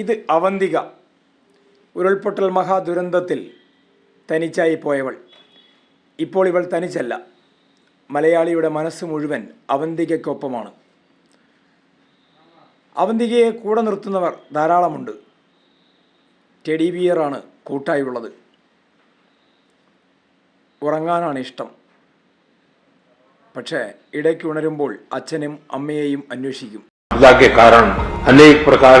ഇത് അവന്തിക ഉരുൾപൊട്ടൽ മഹാദുരന്തത്തിൽ തനിച്ചായി പോയവൾ. ഇപ്പോൾ ഇവൾ തനിച്ചല്ല. മലയാളിയുടെ മനസ്സ് മുഴുവൻ അവന്തികയ്ക്കൊപ്പമാണ്. അവന്തികയെ കൂടെ നിർത്തുന്നവർ ധാരാളമുണ്ട്. ടെഡി ബിയറാണ് കൂട്ടായുള്ളത്. ഉറങ്ങാനാണ് ഇഷ്ടം. പക്ഷേ ഇടയ്ക്ക് ഉണരുമ്പോൾ അച്ഛനും അമ്മയെയും അന്വേഷിക്കും. കാരണം അനേക പ്രകാർ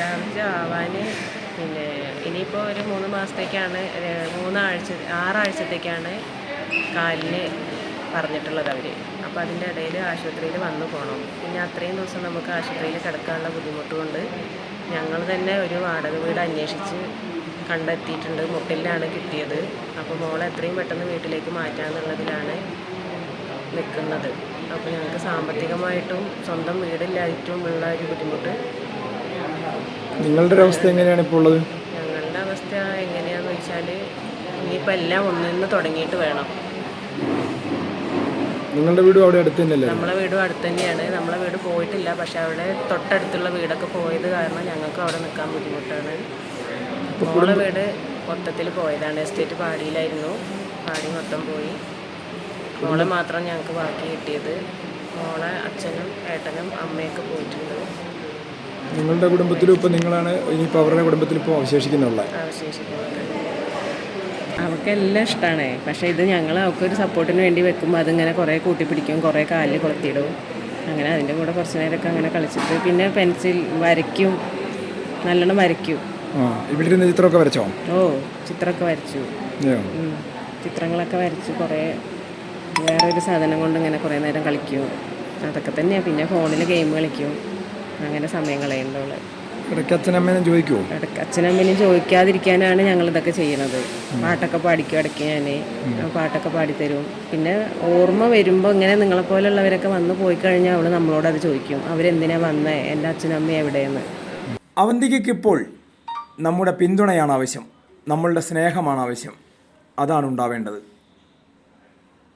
ഡിസ്ചാർജ് ആവാൻ പിന്നെ ഇനിയിപ്പോൾ ഒരു മൂന്ന് മാസത്തേക്കാണ് മൂന്നാഴ്ച ആറാഴ്ചത്തേക്കാണ് കാലിന് പറഞ്ഞിട്ടുള്ളത് അവർ അപ്പോൾ അതിന്റെ ഇടയിൽ ആശുപത്രിയിൽ വന്നു പോകണം പിന്നെ അത്രയും ദിവസം നമുക്ക് ആശുപത്രിയിൽ കിടക്കാനുള്ള ബുദ്ധിമുട്ടുകൊണ്ട് ഞങ്ങൾ തന്നെ ഒരു വാടക വീട് അന്വേഷിച്ച് കണ്ടെത്തിയിട്ടുണ്ട്. മുട്ടിലാണ് കിട്ടിയത്. അപ്പോൾ മോളെ എത്രയും പെട്ടെന്ന് വീട്ടിലേക്ക് മാറ്റാമെന്നുള്ളതിലാണ് നിൽക്കുന്നത്. അപ്പോൾ ഞങ്ങൾക്ക് സാമ്പത്തികമായിട്ടും സ്വന്തം വീടില്ലായിട്ടും ഉള്ള ഒരു ബുദ്ധിമുട്ട് നിങ്ങളുടെ ഒരു അവസ്ഥ എങ്ങനെയാണ് ഇപ്പോൾ ഉള്ളത്? ഞങ്ങളുടെ അവസ്ഥ എങ്ങനെയാന്ന് വെച്ചാൽ ഇനിയിപ്പോൾ എല്ലാം ഒന്നിൽ നിന്ന് തുടങ്ങിയിട്ട് വേണം. നിങ്ങളുടെ വീടും അവിടെ അടുത്ത് തന്നെയല്ലേ? നമ്മളെ വീടും അടുത്ത് തന്നെയാണ്. നമ്മളെ വീട് പോയിട്ടില്ല പക്ഷെ അവിടെ തൊട്ടടുത്തുള്ള വീടൊക്കെ പോയത് കാരണം ഞങ്ങൾക്ക് അവിടെ നിൽക്കാൻ ബുദ്ധിമുട്ടാണ്. മോളെ വീട് മൊത്തത്തിൽ പോയതാണ്. എസ്റ്റേറ്റ് പാടിയിലായിരുന്നു. പാടി മൊത്തം പോയി. മോളെ മാത്രം ഞങ്ങൾക്ക് ബാക്കി കിട്ടിയത്. മോളെ അച്ഛനും ഏട്ടനും അമ്മയൊക്കെ പോയിട്ടുണ്ട്. നിങ്ങളുടെ കുടുംബത്തിലും ഇപ്പോൾ നിങ്ങളാണ് ഇനിയിപ്പോൾ അവരുടെ കുടുംബത്തിൽ ഇപ്പോൾ അവശേഷിക്കുന്നുള്ളത്. അവൾക്കെല്ലാം ഇഷ്ടമാണ് പക്ഷേ ഇത് ഞങ്ങൾ അവൾക്കൊരു സപ്പോർട്ടിന് വേണ്ടി വെക്കുമ്പോൾ അതിങ്ങനെ കുറേ കൂട്ടിപ്പിടിക്കും കുറേ കാലിൽ കൊളുത്തിയിടും. അങ്ങനെ അതിന്റെ കൂടെ കുറച്ച് നേരമൊക്കെ അങ്ങനെ കളിച്ചിട്ട് പിന്നെ പെൻസിൽ വരയ്ക്കും. നല്ലോണം വരയ്ക്കും. ഇവിടെ ചിത്രമൊക്കെ വരച്ചോ? ഓ ചിത്രമൊക്കെ വരച്ചു. ചിത്രങ്ങളൊക്കെ വരച്ച് കുറേ. വേറെ ഒരു സാധനം കൊണ്ട് ഇങ്ങനെ കുറേ നേരം കളിക്കും. അതൊക്കെ തന്നെയാണ് പിന്നെ ഫോണിൽ ഗെയിം കളിക്കും. അങ്ങനെ സമയം കളയുന്നുള്ളൂ. ഇടയ്ക്ക് അച്ഛനമ്മേനെ ചോദിക്കുമോ ഇടയ്ക്ക് അച്ഛനമ്മേനും ചോദിക്കാതിരിക്കാനാണ് ഞങ്ങൾ ഇതൊക്കെ ചെയ്യണത് പാട്ടൊക്കെ പാടിക്കും ഇടയ്ക്ക് ഞാൻ പാട്ടൊക്കെ പാടിത്തരും. പിന്നെ ഓർമ്മ വരുമ്പോൾ ഇങ്ങനെ നിങ്ങളെ പോലുള്ളവരൊക്കെ വന്ന് പോയി കഴിഞ്ഞാൽ അവൾ നമ്മളോട് അത് ചോദിക്കും. അവരെന്തിനാ വന്നേ? എന്റെ അച്ഛനമ്മ എവിടെയെന്ന്. അവന്തികയ്ക്ക് ഇപ്പോൾ നമ്മുടെ പിന്തുണയാണ് ആവശ്യം. നമ്മളുടെ സ്നേഹമാണ് ആവശ്യം. അതാണ് ഉണ്ടാവേണ്ടത്.